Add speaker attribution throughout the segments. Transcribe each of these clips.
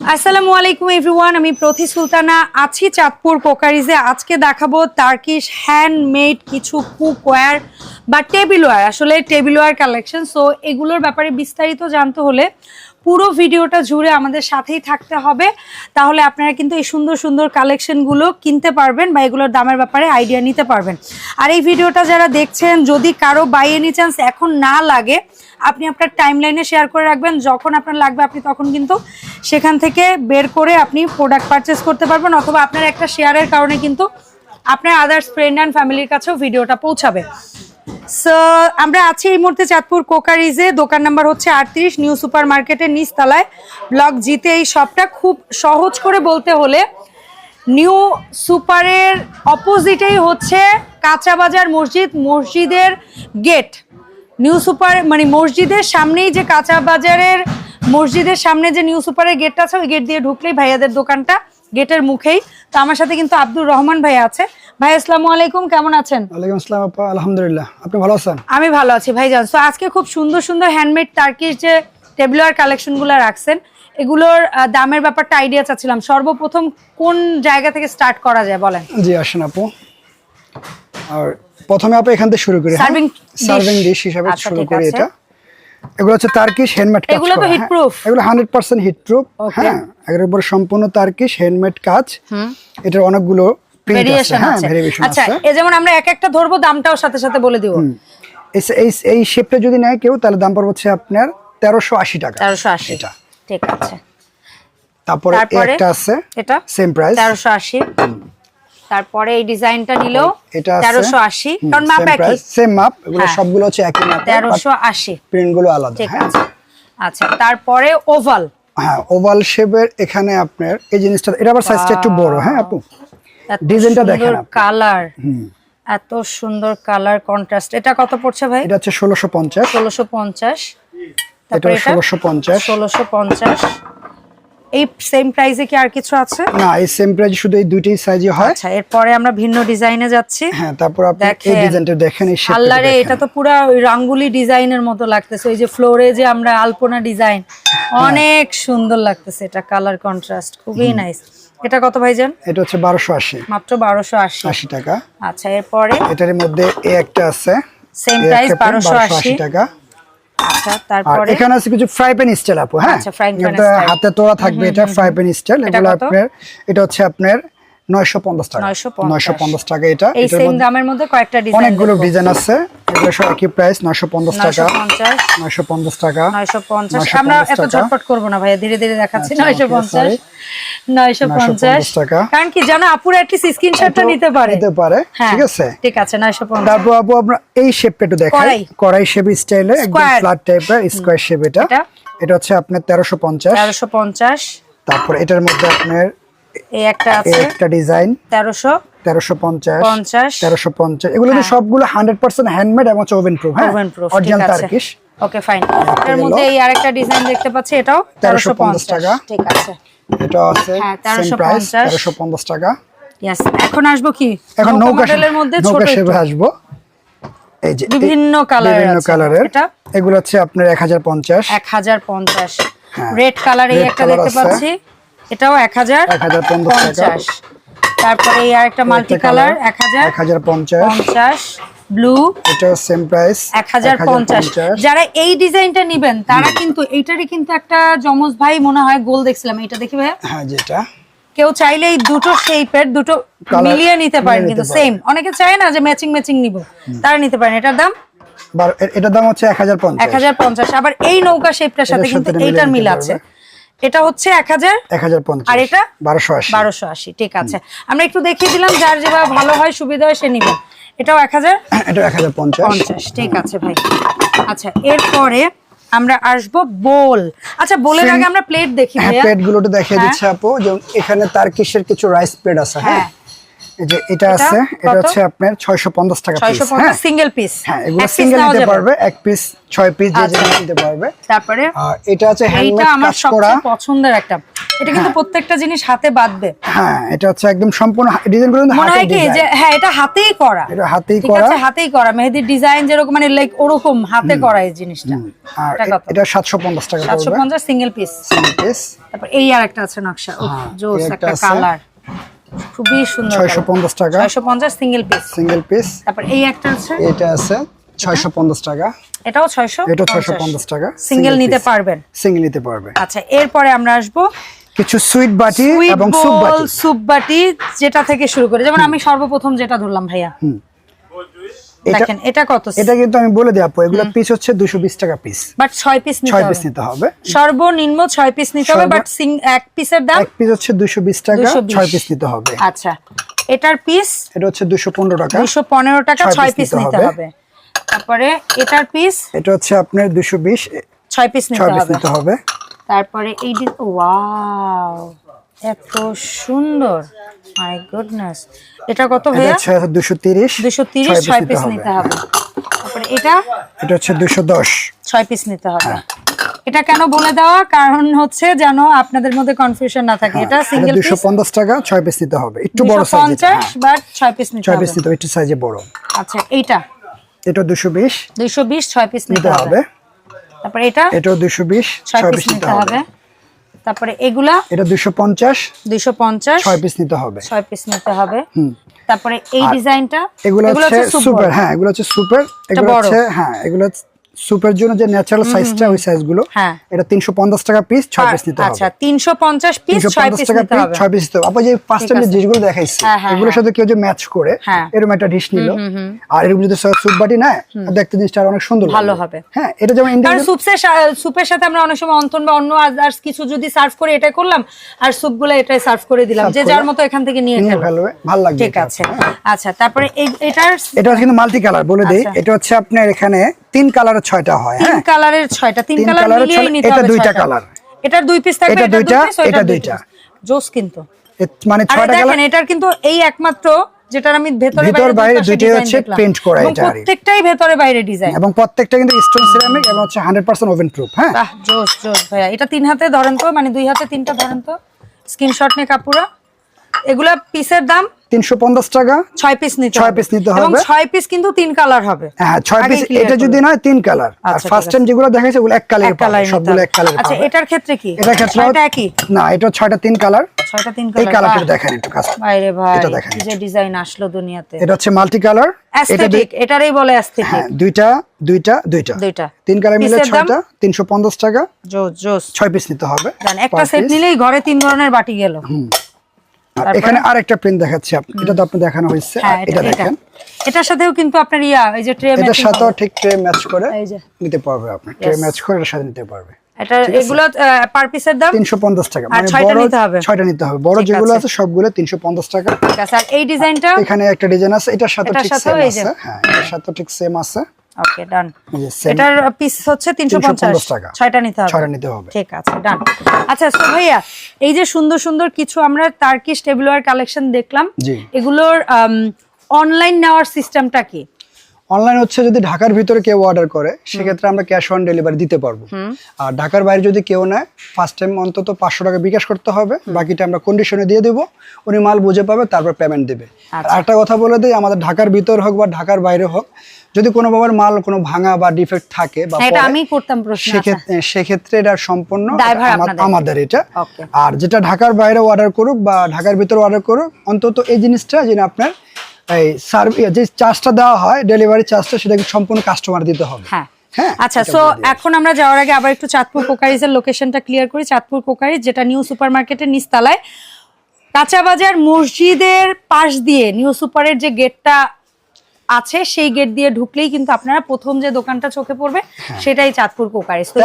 Speaker 1: আসসালামু আলাইকুম এভরিওয়ান আমি প্রতি সুলতানা আছি চাঁদপুর কোকারিজে। আজকে দেখাবো তার্কিশ হ্যান্ডমেড কিছু কুকওয়্যার বা টেবিল ওয়্যার আসলে টেবিল ওয়্যার কালেকশন সো এগুলোর ব্যাপারে বিস্তারিত জানতে হলে পুরো ভিডিওটা জুড়ে আমাদের সাথেই থাকতে হবে। তাহলে আপনারা কিন্তু এই সুন্দর সুন্দর কালেকশনগুলো কিনতে পারবেন বা এগুলোর দামের ব্যাপারে আইডিয়া নিতে পারবেন। আর এই ভিডিওটা যারা দেখছেন, যদি কারও বাই এনি চান্স এখন না লাগে, আপনি আপনার টাইমলাইনে শেয়ার করে রাখবেন। যখন আপনার লাগবে, আপনি তখন কিন্তু সেখান থেকে বের করে আপনি প্রোডাক্ট পারচেস করতে পারবেন অথবা আপনার একটা শেয়ারের কারণে কিন্তু আপনার আদার্স ফ্রেন্ড অ্যান্ড ফ্যামিলির কাছেও ভিডিওটা পৌঁছাবে। সো আমরা আছি এই মুহূর্তে চাঁদপুর কোকারিজে। দোকান নাম্বার হচ্ছে আটত্রিশ, নিউ সুপার মার্কেটের নিচতলায়। ব্লক জিতে এই শপটা খুব সহজ করে বলতে হলে, নিউ সুপারের অপোজিটেই হচ্ছে কাঁচা বাজার মসজিদ, মসজিদের গেট। নিউ সুপার মানে মসজিদের সামনেই যে কাঁচা বাজারের, মসজিদের সামনে যে নিউ সুপারের গেটটা আছে, ওই গেট দিয়ে ঢুকলেই ভাইয়াদের দোকানটা। গেটের মুখেই। তো আমার সাথে কিন্তু আব্দুর রহমান ভাই আছে। ভাই আসসালামু আলাইকুম কেমন আছেন?
Speaker 2: ওয়ালাইকুম আসসালাম আপা আলহামদুলিল্লাহ। আপনি ভালো আছেন?
Speaker 1: আমি ভালো আছি ভাইজান। সো আজকে খুব সুন্দর সুন্দর হ্যান্ডমেড টার্কিশ যে টেবলোয়ার কালেকশনগুলো রাখছেন এগুলোর দামের ব্যাপারটা আইডিয়া চাচ্ছিলাম। সর্বপ্রথম কোন জায়গা থেকে স্টার্ট করা যায় বলেন?
Speaker 2: জি আসেন আপু। আর প্রথমে আপু এখান থেকে শুরু করি। সার্ভিং ডিশ হিসাবে
Speaker 1: আচ্ছা,
Speaker 2: শুরু করি এটা। এগুলো হচ্ছে তার্কিশ হ্যান্ডমেড কাজ
Speaker 1: এগুলো তো
Speaker 2: করা, হ্যাঁ।
Speaker 1: heatproof?
Speaker 2: এগুলো হান্ড্রেড পার্সেন্ট হিট প্রুফ হ্যাঁ। এর উপর সম্পূর্ণ তার্কিশ হ্যান্ডমেড কাজ। এটার অনেকগুলো
Speaker 1: ভেরিয়েশন
Speaker 2: হ্যাঁ
Speaker 1: আছে। আচ্ছা
Speaker 2: আছে।
Speaker 1: এ যেমন আমরা এক একটা ধরবো দামটাও সাথে সাথে বলে দিব।
Speaker 2: এই- এই এই শেপটা যদি নেয় কেউ তাহলে দাম পড়বে হচ্ছে আপনার তেরোশো আশি টাকা।
Speaker 1: তেরোশো আশি।
Speaker 2: এটা।
Speaker 1: ঠিক আছে।
Speaker 2: তারপরে একটা আছে
Speaker 1: এটা?
Speaker 2: সেম প্রাইস
Speaker 1: তেরোশো আশি। তারপরে এই ডিজাইনটা নিলেও
Speaker 2: এটা আছে।
Speaker 1: তেরোশো আশি। কারণ মাপ একই।
Speaker 2: সেম মাপ এগুলো
Speaker 1: হ্যাঁ।
Speaker 2: সবগুলো হচ্ছে একই মাপ
Speaker 1: তেরোশো আশি।
Speaker 2: প্রিন্টগুলো আলাদা
Speaker 1: ঠিক
Speaker 2: হ্যাঁ।
Speaker 1: আছে। আচ্ছা তারপরে ওভাল।
Speaker 2: হ্যাঁ ওভাল শেপের এখানে আপনার এই জিনিসটা এটা আবার সাইজটা একটু বড় হ্যাঁ আপু? ডিজাইনটা দেখেন।
Speaker 1: কালার এত সুন্দর কালার কন্ট্রাস্ট এটা কত পড়ছে ভাই?
Speaker 2: এটা হচ্ছে ষোলোশো পঞ্চাশ।
Speaker 1: ষোলোশো পঞ্চাশ।
Speaker 2: এটা
Speaker 1: তারপরে এটা
Speaker 2: ষোলোশো পঞ্চাশ।
Speaker 1: ষোলোশো পঞ্চাশ। এই সেম প্রাইসে কি আর কিছু আছে?
Speaker 2: না এই সেম প্রাইস শুধু এই দুইটাই সাইজই হয়।
Speaker 1: আচ্ছা এরপরে আমরা ভিন্ন ডিজাইনে যাচ্ছি।
Speaker 2: হ্যাঁ তারপর আপনি এই। ডিজাইনটা দেখেন এই শেপটা
Speaker 1: আল্লাহরে এটা তো পুরো রাঙ্গুলি ডিজাইনের মতো লাগতেছে। ওই যে ফ্লোরে যে আমরা আলপনা ডিজাইন অনেক সুন্দর লাগতেছে এটা কালার কন্ট্রাস্ট খুবই নাইস এটা কত ভাইজান?
Speaker 2: এটা হচ্ছে বারোশো আশি।
Speaker 1: মাত্র বারোশো আশি।
Speaker 2: আশি টাকা।
Speaker 1: আচ্ছা এরপরে?
Speaker 2: এটার মধ্যে এই একটা আছে।
Speaker 1: সেম প্রাইস
Speaker 2: একটা print,
Speaker 1: বারোশো আশি।
Speaker 2: টাকা।
Speaker 1: আচ্ছা তারপরে?
Speaker 2: এখানে আছে কিছু ফ্রাই প্যান স্টাইল আপু হ্যাঁ?
Speaker 1: আচ্ছা, ফ্রাই প্যান
Speaker 2: এটা হাতে তোরা থাকবে এটা ফ্রাই প্যান স্টাইল
Speaker 1: এটা
Speaker 2: এগুলো আপনার এটা হচ্ছে আপনার নয়শো পঞ্চাশ টাকা। নয়শো পঞ্চাশ। টাকা এটা।
Speaker 1: এই
Speaker 2: এটার
Speaker 1: সেম
Speaker 2: মধ্যে
Speaker 1: দামের মধ্যে কয়েকটা
Speaker 2: অনেকগুলো ডিজাইন আছে। এগুলো সব একই প্রাইস নয়শো পঞ্চাশ টাকা। নয়শো পঞ্চাশ। টাকা।
Speaker 1: নয়শো পঞ্চাশ। আমরা এত ঝটপট করব না ভাইয়া ধীরে ধীরে দেখাচ্ছি। নয়শো পঞ্চাশ। নয়শো পঞ্চাশ।
Speaker 2: টাকা।
Speaker 1: কারণ কি জানো আপুর অ্যাটলিস্ট স্ক্রিনশটটা নিতে পারে।
Speaker 2: নিতে পারে,
Speaker 1: হ্যাঁ,
Speaker 2: ঠিক আছে?
Speaker 1: ঠিক আছে নয়শো পঞ্চাশ।
Speaker 2: তারপর আপু আমরা এই শেপটা একটু দেখাই।
Speaker 1: কড়াই।
Speaker 2: শেপ স্টাইলে একদম ফ্ল্যাট টাইপের স্কোয়ার শেপ এটা
Speaker 1: এটা?
Speaker 2: এটা হচ্ছে আপনার তেরোশো পঞ্চাশ।
Speaker 1: তেরোশো পঞ্চাশ।
Speaker 2: তারপর এটার মধ্যে আপনার
Speaker 1: এই একটা আছে।
Speaker 2: একটা ডিজাইন। এগুলো তো
Speaker 1: হ্যাঁ।
Speaker 2: সবগুলো হান্ড্রেড পার্সেন্ট হ্যান্ডমেড এবং ওভেন প্রুফ হ্যাঁ?
Speaker 1: Ovenproof
Speaker 2: original Turkish
Speaker 1: okay fine এর মধ্যে এই আরেকটা ডিজাইন দেখতে পাচ্ছি এটাও
Speaker 2: 1350 টাকা।
Speaker 1: ঠিক আছে।
Speaker 2: এটা আছে
Speaker 1: হ্যাঁ,
Speaker 2: সেম
Speaker 1: 1350
Speaker 2: প্রাইস তেরোশো পঞ্চাশ টাকা।
Speaker 1: Yes, এখন আসব কি?
Speaker 2: এখন নৌকা
Speaker 1: মডেলের মধ্যে ছোট
Speaker 2: শেপে আসব। এই যে
Speaker 1: বিভিন্ন কালারের
Speaker 2: বিভিন্ন কালারের
Speaker 1: এটা?
Speaker 2: এগুলো হচ্ছে আপনার এক হাজার পঞ্চাশ।
Speaker 1: এক হাজার পঞ্চাশ।
Speaker 2: হ্যাঁ।
Speaker 1: রেড কালার এই একটা দেখতে পাচ্ছি। এটাও এক হাজার
Speaker 2: 1050।
Speaker 1: পঞ্চাশ তারপরে এই আরেকটা মাল্টি কালার এক হাজার
Speaker 2: এক হাজার পঞ্চাশ।
Speaker 1: পঞ্চাশ ব্লু
Speaker 2: এটা সেম প্রাইস
Speaker 1: এক হাজার পঞ্চাশ। যারা এই ডিজাইনটা নিবেন তারা কিন্তু কিন্তু একটা জমজ ভাই মনে হয় গোল দেখছিলাম। এটা দেখি
Speaker 2: হ্যাঁ যেটা।
Speaker 1: কেউ চাইলে এই দুটো শেপের দুটো মিলিয়ে নিতে পারেন কিন্তু সেম অনেকে চায় না যে ম্যাচিং ম্যাচিং নিব। তারা নিতে পারেন। এটার দাম?
Speaker 2: এটার দাম হচ্ছে এক হাজার
Speaker 1: এক
Speaker 2: পঞ্চাশ
Speaker 1: হাজার পঞ্চাশ। আবার এই নৌকা শেপটার সাথে কিন্তু এইটার মিল আছে। এটা হচ্ছে এক হাজার?
Speaker 2: এক হাজার পঞ্চাশ।
Speaker 1: আর এটা?
Speaker 2: বারোশো আশি।
Speaker 1: বারোশো আশি ঠিক আছে। আমরা একটু দেখিয়ে দিলাম যার যেভাবে ভালো হয় সুবিধা হয় সে নিবে। এটাও এক হাজার?
Speaker 2: এটা এক হাজার পঞ্চাশ।
Speaker 1: ঠিক আছে ভাই। আচ্ছা এরপরে আমরা আসব বোল। আচ্ছা বোলের আগে আমরা প্লেট দেখি
Speaker 2: প্লেট গুলোটা দেখিয়ে
Speaker 1: দিচ্ছি
Speaker 2: দিচ্ছে আপু যেমন এখানে তার কিসের কিছু রাইস প্লেট আছে হ্যাঁ?
Speaker 1: হ্যাঁ।
Speaker 2: এই যে এটা আছে এটা হচ্ছে আপনার ছয়শো পঞ্চাশ টাকা পিস
Speaker 1: ছয়শো
Speaker 2: হ্যাঁ?
Speaker 1: পঞ্চাশ সিঙ্গেল পিস
Speaker 2: হ্যাঁ এগুলো সিঙ্গেল নিতে পারবে এক পিস ছয় পিস যে যে
Speaker 1: আচ্ছা।
Speaker 2: নিতে পারবে।
Speaker 1: তারপরে?
Speaker 2: আর এটা আছে হ্যান্ডমেড কাজ করা।
Speaker 1: সবচেয়ে পছন্দের একটা। এটা কিন্তু প্রত্যেকটা জিনিস হাতে বাঁধবে।
Speaker 2: হ্যাঁ এটা হচ্ছে একদম সম্পূর্ণ ডিজাইনগুলো
Speaker 1: মনে হয় কি যে হ্যাঁ এটা হাতেই করা।
Speaker 2: এটা হাতেই করা।
Speaker 1: আছে হাতেই করা। মেহেদির ডিজাইন যেরকম মানে লাইক ওরকম হাতে করা এই জিনিসটা।
Speaker 2: আর
Speaker 1: এটা কত?
Speaker 2: এটা সাতশো পঞ্চাশ টাকা
Speaker 1: সাতশো
Speaker 2: পড়বে
Speaker 1: পঞ্চাশ সিঙ্গেল পিস
Speaker 2: পিস
Speaker 1: তারপর এই আর একটা আছে নকশা।
Speaker 2: হ্যাঁ,
Speaker 1: জোস
Speaker 2: একটা
Speaker 1: কালার খুবই সুন্দর
Speaker 2: ছয়শো পঞ্চাশ টাকা।
Speaker 1: ছয়শো পঞ্চাশ সিঙ্গেল পিস
Speaker 2: সিঙ্গেল পিস
Speaker 1: তারপর এই একটা আছে?
Speaker 2: এটা আছে ছয়শো পঞ্চাশ টাকা।
Speaker 1: এটাও ছয়শো
Speaker 2: এটা ছয়শো পঞ্চাশ টাকা।
Speaker 1: সিঙ্গেল নিতে পারবেন।
Speaker 2: সিঙ্গেল নিতে পারবেন
Speaker 1: আচ্ছা এরপরে আমরা আসব
Speaker 2: কিছু সুইট বাটি এবং সুপ বাটি।
Speaker 1: সুপ বাটি যেটা থেকে শুরু করে। যেমন আমি সর্বপ্রথম যেটা ধরলাম ভাইয়া।
Speaker 2: এটা
Speaker 1: দেখেন এটা কত
Speaker 2: এটা কিন্তু আমি বলে দিই আপু এগুলো পিস হচ্ছে দুশো বিশ টাকা পিস
Speaker 1: বাট ছয় পিস নিতে
Speaker 2: ছয়
Speaker 1: হবে।
Speaker 2: পিস নিতে হবে।
Speaker 1: সর্বনিম্ন ছয় পিস নিতে হবে বাট এক পিসের দাম
Speaker 2: এক পিস হচ্ছে দুশো বিশ টাকা
Speaker 1: 220
Speaker 2: ছয় পিস নিতে হবে।
Speaker 1: আচ্ছা এটার পিস
Speaker 2: এটা হচ্ছে দুশো পনেরো টাকা
Speaker 1: দুইশো পনেরো টাকা
Speaker 2: ছয়
Speaker 1: ছয় পিস
Speaker 2: নিতে হবে।
Speaker 1: তারপরে এটার পিস
Speaker 2: এটা হচ্ছে আপনার দুশো বিশ
Speaker 1: ছয় পিস
Speaker 2: ছয়
Speaker 1: নিতে
Speaker 2: পিস
Speaker 1: হবে।
Speaker 2: নিতে হবে।
Speaker 1: তারপরে এই ওয়াও এত সুন্দর। মাই গুডনেস এটা কত
Speaker 2: এটা
Speaker 1: ভাইয়া?
Speaker 2: হচ্ছে দুশো তিরিশ।
Speaker 1: দুশো তিরিশ ছয় পিস নিতে হবে। তারপরে এটা?
Speaker 2: এটা হচ্ছে দুশো দশ।
Speaker 1: ছয় পিস নিতে হবে।
Speaker 2: হ্যাঁ।
Speaker 1: এটা কেন বলে দেওয়া? কারণ হচ্ছে যেন আপনাদের মধ্যে কনফিউশন না থাকে। এটা সিঙ্গেল পিস
Speaker 2: পঞ্চাশ টাকা ছয় পিস নিতে হবে। একটু বড় সাইজ
Speaker 1: পঞ্চাশ বাট ছয় পিস নিতে
Speaker 2: ছয়
Speaker 1: হবে।
Speaker 2: পিস নিতে হবে একটু সাইজে বড়।
Speaker 1: আচ্ছা এইটা?
Speaker 2: এটা দুশো বিশ।
Speaker 1: দুইশো বিশ ছয় পিস
Speaker 2: নিতে হবে।
Speaker 1: তারপরে এটা?
Speaker 2: এটাও
Speaker 1: ছয়
Speaker 2: ছয়
Speaker 1: পিস
Speaker 2: পিস
Speaker 1: নিতে হবে। তারপরে এগুলা
Speaker 2: এটা দুশো পঞ্চাশ
Speaker 1: দুইশো পঞ্চাশ
Speaker 2: ছয় পিস নিতে হবে।
Speaker 1: 6 পিস নিতে হবে। তারপরে এই ডিজাইনটা
Speaker 2: এগুলো হচ্ছে সুপার। হ্যাঁ এগুলো হচ্ছে সুপার এগুলো হচ্ছে হ্যাঁ এগুলো সুপার জন্য যে ন্যাচারাল সাইজটা ওই সাইজগুলো
Speaker 1: হ্যাঁ।
Speaker 2: এটা তিনশো পঞ্চাশ টাকা পিস ছয় পিস নিতে হবে।
Speaker 1: আচ্ছা তিনশো পঞ্চাশ পিস
Speaker 2: তিনশো
Speaker 1: ছয়
Speaker 2: পঞ্চাশ
Speaker 1: পিস
Speaker 2: টাকা
Speaker 1: নিতে হবে।
Speaker 2: ছয় পিস নিতে হবে। যে পাঁচটা
Speaker 1: আছে।
Speaker 2: যে জিনিসগুলো দেখাইছি
Speaker 1: হ্যাঁ, হ্যাঁ,
Speaker 2: এগুলোর সাথে কেউ যে ম্যাচ করে। এরকম একটা ডিশ নিল। আর এরকম যদি সুপ বাটি নেয় দেখতে জিনিসটা অনেক সুন্দর
Speaker 1: ভালো হবে।
Speaker 2: হ্যাঁ এটা যেমন ইন্ডিয়ান
Speaker 1: সুপের সাথে আমরা অনেক সময় অন্তন বা অন্য আদার্স কিছু যদি সার্ভ করে এটা করলাম আর সুপগুলো এটাই সার্ভ করে দিলাম যে যার মতো এখান থেকে নিয়ে খেলো
Speaker 2: ভালো ভালো লাগবে
Speaker 1: ঠিক আছে। আচ্ছা তারপরে এই এটার
Speaker 2: এটা কিন্তু মাল্টি কালার বলে দেই।
Speaker 1: আচ্ছা।
Speaker 2: এটা হচ্ছে আপনার এখানে তিন কালারের ছয়টা হয়
Speaker 1: তিন
Speaker 2: হ্যাঁ?
Speaker 1: কালারের ছয়টা তিন কালার মিলিয়েই
Speaker 2: এটা দুইটা colour।
Speaker 1: এটার দুই পিস থাকবে
Speaker 2: এটা দুইটা, এটা দুইটা।
Speaker 1: জোস কিন্তু।
Speaker 2: মানে
Speaker 1: আরে
Speaker 2: ছয়টা
Speaker 1: দেখেন
Speaker 2: কালার
Speaker 1: এটার কিন্তু এই একমাত্র যেটার আমি ভেতরে
Speaker 2: ভিতর বাইরে
Speaker 1: দুই
Speaker 2: দুইটাই হচ্ছে paint করা
Speaker 1: এটা
Speaker 2: এটারই।
Speaker 1: প্রত্যেকটাই ভেতরে বাইরে ডিজাইন
Speaker 2: এবং প্রত্যেকটা কিন্তু স্টোন সিরামিক এবং হচ্ছে হান্ড্রেড পার্সেন্ট ওভেন প্রুফ হ্যাঁ?
Speaker 1: বাহ জোস জোস ভাইয়া। এটা তিন হাতে ধরেন তো মানে দুই হাতে তিনটা ধরেন তো। স্ক্রিনশট নে কাপুরা এগুলা পিসের দাম
Speaker 2: তিনশো পঞ্চাশ টাকা।
Speaker 1: ছয় পিস নিতে
Speaker 2: ছয়
Speaker 1: হবে।
Speaker 2: piece নিতে
Speaker 1: এবং
Speaker 2: হবে।
Speaker 1: পিস কিন্তু তিন কালার হবে।
Speaker 2: হ্যাঁ ছয়
Speaker 1: আগেই
Speaker 2: পিস এটা যদি। নয় তিন কালার আর
Speaker 1: আচ্ছা,
Speaker 2: ফার্স্ট টাইম যেগুলো দেখাইছে ওগুলো এক কালার
Speaker 1: এক কালার
Speaker 2: সবগুলো এক কালার
Speaker 1: আচ্ছা এটার ক্ষেত্রে কি?
Speaker 2: এটার ক্ষেত্রে
Speaker 1: ছয়টা একই?
Speaker 2: না এটা তিন কালার
Speaker 1: তিন
Speaker 2: এই কালারটা দেখেন একটু কাস্টমার
Speaker 1: বাইরে ভাই
Speaker 2: এটা দেখেন
Speaker 1: যে ডিজাইন আসলো দুনিয়াতে।
Speaker 2: এটা হচ্ছে মাল্টি কালার এটা
Speaker 1: অ্যাস্থেটিক এটারই বলে অ্যাস্থেটিক
Speaker 2: হ্যাঁ দুইটা দুইটা দুইটা।
Speaker 1: দুইটা।
Speaker 2: তিন কালার মিলে
Speaker 1: পিসের দাম?
Speaker 2: ছয়টা তিনশো পঞ্চাশ টাকা।
Speaker 1: জোস জোস।
Speaker 2: ছয় পিস নিতে হবে
Speaker 1: একটা সেট নিলেই ঘরে তিন ধরনের বাটি গেল।
Speaker 2: আর এখানে আরেকটা প্রিন্ট দেখাচ্ছি আপনি এটা তো আপনি দেখানো হয়েছে।
Speaker 1: হ্যাঁ
Speaker 2: এটা দেখেন।
Speaker 1: এটার সাথেও কিন্তু আপনার ইয়া এই যে ট্রে
Speaker 2: এটার সাথেও ঠিক ট্রে ম্যাচ করে নিতে পারবে আপনি। ট্রে ম্যাচ করে এটার সাথে নিতে পারবে।
Speaker 1: এটা এগুলো পার পিসের দাম?
Speaker 2: তিনশো পঞ্চাশ টাকা। মানে বড়
Speaker 1: নিতে হবে?
Speaker 2: নিতে হবে। বড় যেগুলো
Speaker 1: আছে।
Speaker 2: আছে সবগুলো তিনশো পঞ্চাশ টাকা।
Speaker 1: ঠিক আছে। আর এই ডিজাইনটা?
Speaker 2: এখানে একটা ডিজাইন আছে এটার সাথে ঠিক সেম আছে। হ্যাঁ এটার সাথে ঠিক সেম আছে।
Speaker 1: ওকে ডান এটার পিস হচ্ছে তিনশো পঞ্চাশ
Speaker 2: 350 টাকা।
Speaker 1: ছয়টা নিতে হবে।
Speaker 2: নিতে হবে।
Speaker 1: ঠিক আছে ডান আচ্ছা সো ভাইয়া এই যে সুন্দর সুন্দর কিছু আমরা টার্কিশ টেবিলওয়ার কালেকশন দেখলাম। এগুলোর অনলাইন নেওয়ার সিস্টেমটা কি?
Speaker 2: অনলাইন হচ্ছে যদি ঢাকার ভিতরে কেউ অর্ডার করে সেক্ষেত্রে আমরা ক্যাশ অন ডেলিভারি দিতে পারব। আর ঢাকার বাইরে যদি কেউ নেয় ফার্স্ট টাইম অন্তত পাঁচশো টাকা বিকাশ করতে হবে। বাকিটা আমরা কন্ডিশনে দিয়ে দেবো। উনি মাল বুঝে পাবে তারপর পেমেন্ট দেবে। আর
Speaker 1: আচ্ছা।
Speaker 2: একটা কথা বলে দিই আমাদের ঢাকার ভিতর হোক বা ঢাকার বাইরে হোক যদি কোনো বাবার মাল কোনো ভাঙা বা ডিফেক্ট থাকে বা
Speaker 1: হ্যাঁ, আমি করতাম প্রশ্ন আচ্ছা।
Speaker 2: সেক্ষেত্রে এটা সম্পূর্ণ। আমাদের এটা। আর যেটা ঢাকার বাইরে অর্ডার করুক বা ঢাকার ভিতরে অর্ডার করুক অন্তত এই জিনিসটা যেন আপনার এই সার্ভ যে চার্জটা দেওয়া হয় ডেলিভারি চার্জটা সেটাকে সম্পূর্ণ কাস্টমার দিতে হবে।
Speaker 1: হ্যাঁ।
Speaker 2: হ্যাঁ?
Speaker 1: আচ্ছা সো এখন আমরা যাওয়ার আগে আবার একটু চাঁদপুর কোকারিজের লোকেশনটা ক্লিয়ার করি। চাঁদপুর কোকারিজ যেটা নিউ সুপার মার্কেটের নিচতলায়। কাঁচা বাজার মসজিদের পাশ দিয়ে নিউ সুপারের যে গেটটা আছে সেই গেট দিয়ে ঢুকলেই কিন্তু আপনারা প্রথম যে দোকানটা চোখে পড়বে সেটাই চাঁদপুর কোকারিজ। তো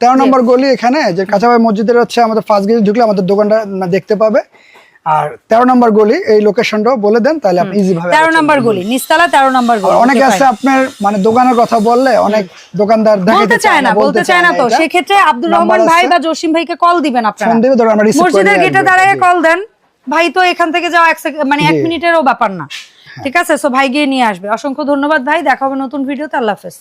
Speaker 2: তেরো নম্বর গলি এখানে যে কাঁচাবাই মসজিদের হচ্ছে আমাদের ফার্স্ট গেটে ঢুকলে আমাদের দোকানটা দেখতে পাবে। আর তেরো নম্বর গলি এই লোকেশনটাও বলে দেন তাহলে আপনি ইজি ভাবে
Speaker 1: তেরো নম্বর গলি নিচতলা তেরো নম্বর গলি
Speaker 2: অনেকে আছে আপনার মানে দোকানের কথা বললে অনেক দোকানদার
Speaker 1: বলতে চায় না বলতে চায় না তো। সেক্ষেত্রে আব্দুর রহমান ভাই বা জসিম ভাইকে কল দিবেন আপনারা।
Speaker 2: ফোন দেবে ধরো আমরা রিসিভ
Speaker 1: মসজিদের গেটে দাঁড়ায় কল দেন। ভাই তো এখান থেকে যাওয়া এক মানে এক। মিনিটেরও ব্যাপার না। ঠিক আছে? সো ভাই গিয়ে নিয়ে আসবে। অসংখ্য ধন্যবাদ ভাই দেখা হবে নতুন ভিডিওতে আল্লাহ হাফেজ।